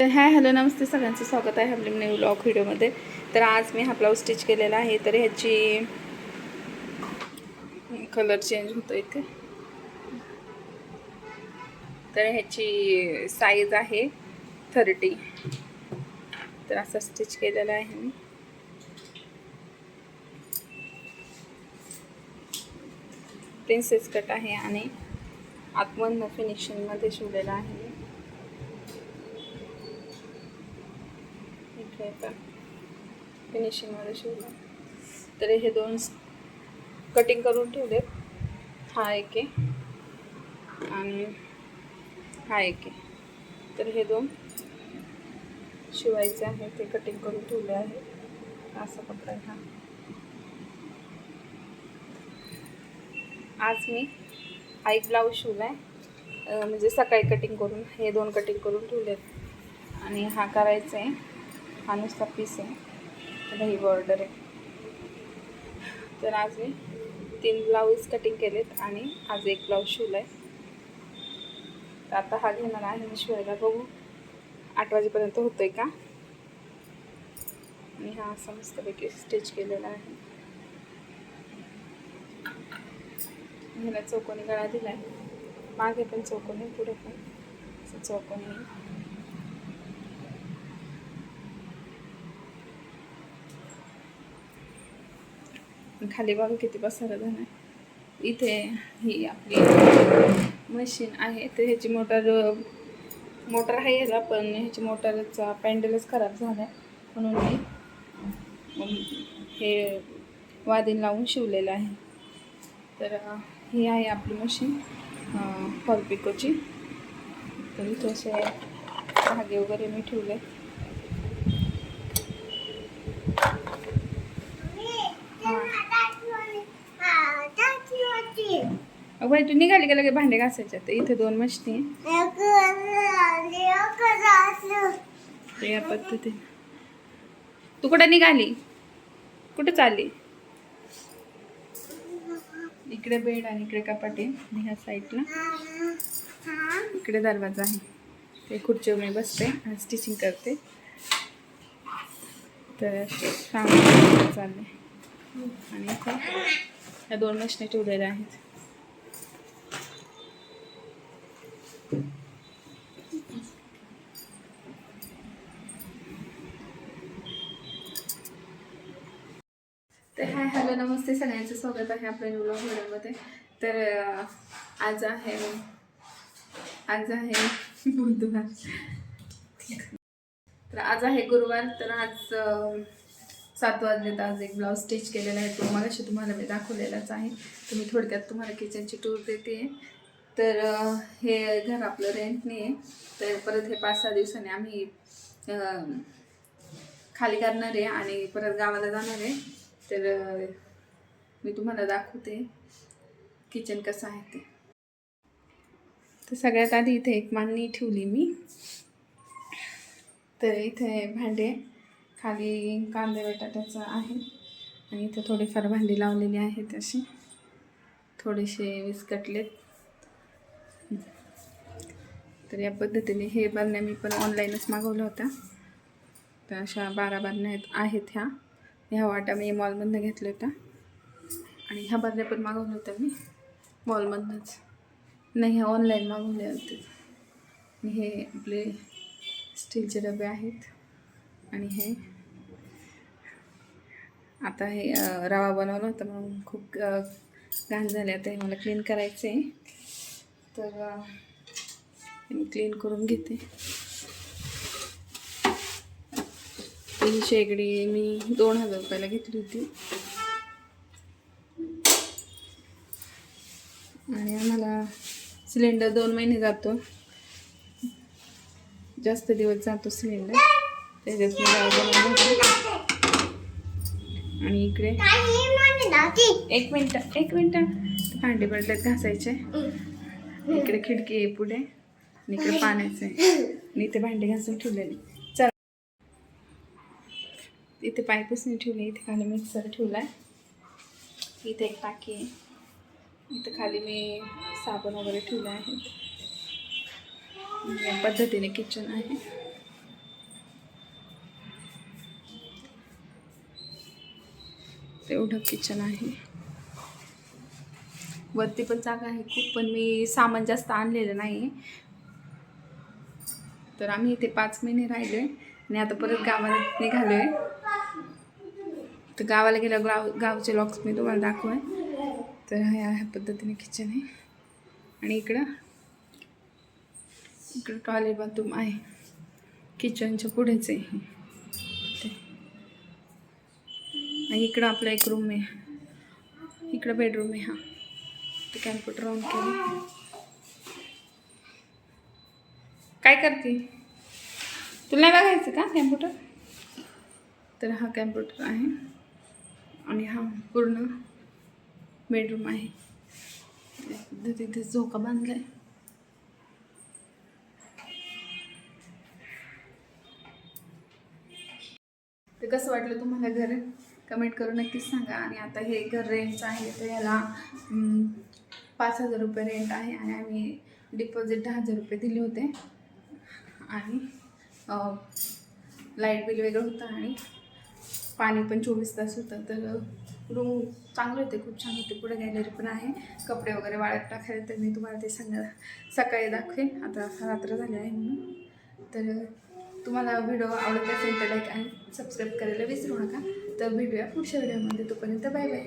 तर hi hello नमस्ते सगळ्यांचं. स्वागत आहे आपल्या न्यू ब्लॉग व्हिडिओमध्ये. तर आज मी हा ब्लाऊज स्टिच केलेला आहे तर ह्याची कलर चेंज होतो इथे. तर ह्याची साईज आहे थर्टी तर असं स्टिच केलेलं आहे मी. प्रिन्सेस कट आहे आणि आतमधनं फिनिशिंगमध्ये शिवलेला आहे. मी पण फिनिशिंगमध्ये शिवलं. तर हे दोन कटिंग करून ठेवलेत हा एक आहे. आणि हा एक आहे. तर हे दोन शिवायचे आहे. ते कटिंग करून ठेवले आहे. असा कपडा हा. आज मी आई ब्लाऊज शिवला आहे म्हणजे सकाळी कटिंग करून हे दोन कटिंग करून ठेवले आणि हा करायचा आहे. हा नुसता पीस आहे. त्याला ही बॉर्डर आहे. तर आज मी तीन ब्लाऊज कटिंग केलेत आणि आज एक ब्लाऊज शिवला आहे तर आता हा घेणार आहे मी शिवायला बघू. आठ वाजेपर्यंत होतो आहे का? आणि हा असा मस्तपैकी स्टिच केलेला आहे. ह्याला चौकोनी गळा दिला आहे मागे पण चौकोनी पुढे पण असं चौकोनी आहे. खाली बघा किती पसारा झाला आहे. इथे ही आपली मशीन आहे. तर ह्याची मोटर मोटर आहे याला पण ह्याची मोटरचा पॅन्डलच खराब झाला आहे म्हणून मी हे वादीन लावून शिवलेलं आहे. तर ही आहे आपली मशीन फॉल पिकोची तर इथे असे धागे वगैरे मी ठेवले बाई तू निघाली का लगे भांडे घासायच्या तर इथे दोन मशनी या पद्धतीने. तू कुठं निघाली? कुठे चालली? इकडे बेड आणि इकडे कपाटे ह्या साईडला. इकडे दरवाजा आहे. ते खुर्चीवर मी बसते आणि स्टिचिंग करते. तर काम चालले आणि इथे ह्या दोन मशनी ठेवलेल्या आहेत तर हाय हॅलो नमस्ते सगळ्यांचं स्वागत आहे आपल्या न्यू व्हिडिओमध्ये. तर आज आहे आज आहे बुधवार. तर आज आहे गुरुवार तर आज सात वाजलेत आज एक ब्लाऊज स्टिच केलेला आहे तो मगाशी तुम्हाला मी दाखवलेलाच आहे. तुम्ही थोडक्यात तुम्हाला किचनची टूर देते. तर हे घर आपलं रेंटने आहे. तर परत हे पाच सहा दिवसांनी आम्ही खाली करणार आहे आणि परत गावाला जाणार आहे. तर मी तुम्हाला दाखवते. किचन कसं आहे ते. तर सगळ्यात आधी इथे एक मांडणी ठेवली मी. तर इथे भांडे खाली कांदे बटाट्याचं आहे. आणि इथे थोडीफार भांडी लावलेली आहेत अशी. थोडेसे विस्कटलेत तर या पद्धतीने हे बरण्या मी पण ऑनलाईनच मागवल्या होत्या. तर अशा बारा बरण्या आहेत ह्या. ह्या वाटा मी मॉलमधनं घेतल्या होत्या. आणि ह्या बरण्या पण मागवल्या होत्या मी मॉलमधनंच. नाही ह्या ऑनलाईन मागवल्या होत्या. आणि हे आपले स्टीलचे डबे आहेत. आणि हे आता हे रवा बनवला होता म्हणून खूप घाण झाले. आता हे मला क्लीन करायचं आहे तर मी क्लीन करून घेते. ही शेगडी मी दोन हजार रुपयाला घेतली होती. आणि आम्हाला सिलेंडर दोन महिने जातो. जास्त दिवस जातो सिलेंडर. त्याच्यात आणि इकडे एक मिनटं एक मिनटं. भांडे पडल्यात घासायचे. इकडे खिडकी आहे पुढे. आणि इकडे पाण्याचं आहे. आणि इथे भांडे घासून ठेवलेले. चल. इथे पायपूसने ठेवले इथे खाली मिक्सर ठेवलाय. इथे एक टाकी आहे. इथं खाली मी साबण वगैरे ठेवले आहेत. या पद्धतीने किचन आहे. तेवढं किचन आहे. वरती पण जागा आहे खूप पण मी सामान जास्त आणलेलं नाही तर आम्ही इथे पाच महिने राहिलो आहे आणि आता परत गावाला निघालो आहे तर गावाला गेल्या गाव गावचे लॉक्स मी तुम्हाला दाखवेन तर ह्या ह्या पद्धतीने किचन आहे. आणि इकडं इकडं टॉयलेट बाथरूम आहे. किचनच्या पुढेच आहे ते. आणि इकडं आपला एक रूम आहे. इकडं बेडरूम आहे हा. ते कॅम्प्युटर ऑन केलं काय करते? तुला नाही बघायचं का कॅम्प्युटर तर हा कॅम्प्युटर आहे. आणि हा पूर्ण बेडरूम आहे. तिथे झोका बांधला आहे ते कसं वाटलं तुम्हाला घर? कमेंट करून नक्कीच सांगा. आणि आता हे घर रेंटचं आहे तर याला पाच हजार रुपये रेंट आहे आणि आम्ही डिपॉझिट दहा हजार रुपये दिले होते. आणि लाइट बिल वेगळं होतं आणि पाणी पण चोवीस तास होतं. तर रूम चांगले होते खूप छान होते. पुढे गॅलरी पण आहे. कपडे वगैरे वाळत टाकायला तर मी तुम्हाला ते सांगा सकाळी दाखवेन. आता रात्र झाली आहे म्हणून. तर तुम्हाला व्हिडिओ आवडत असेल तर लाईक आणि सबस्क्राईब करायला विसरू नका. तर भेटूया पुढच्या व्हिडिओमध्ये तोपर्यंत बाय बाय